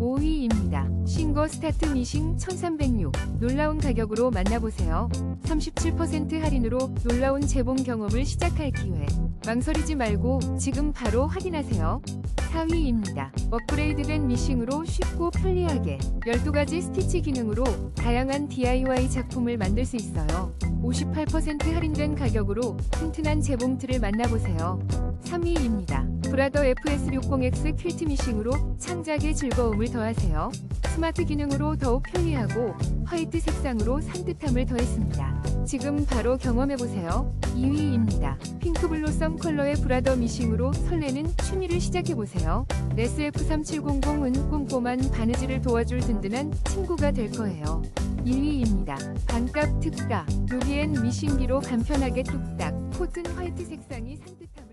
5위입니다. 신고 스타트 미싱 1306. 놀라운 가격으로 만나보세요. 37% 할인으로 놀라운 재봉 경험을 시작할 기회. 망설이지 말고 지금 바로 확인하세요. 4위입니다. 업그레이드된 미싱으로 쉽고 편리하게 12가지 스티치 기능으로 다양한 DIY 작품을 만들 수 있어요. 58% 할인된 가격으로 튼튼한 재봉틀을 만나보세요. 3위입니다. 브라더 FS60X 퀼트 미싱으로 창작의 즐거움을 더하세요. 스마트 기능으로 더욱 편리하고 화이트 색상으로 산뜻함을 더했습니다. 지금 바로 경험해보세요. 2위입니다. 핑크 블로썸 컬러의 브라더 미싱으로 설레는 취미를 시작해보세요. 레스 F3700은 꼼꼼한 바느질을 도와줄 든든한 친구가 될 거예요. 1위입니다. 반값 특가. 루비엔 미싱기로 간편하게 뚝딱. 코튼 화이트 색상이 산뜻한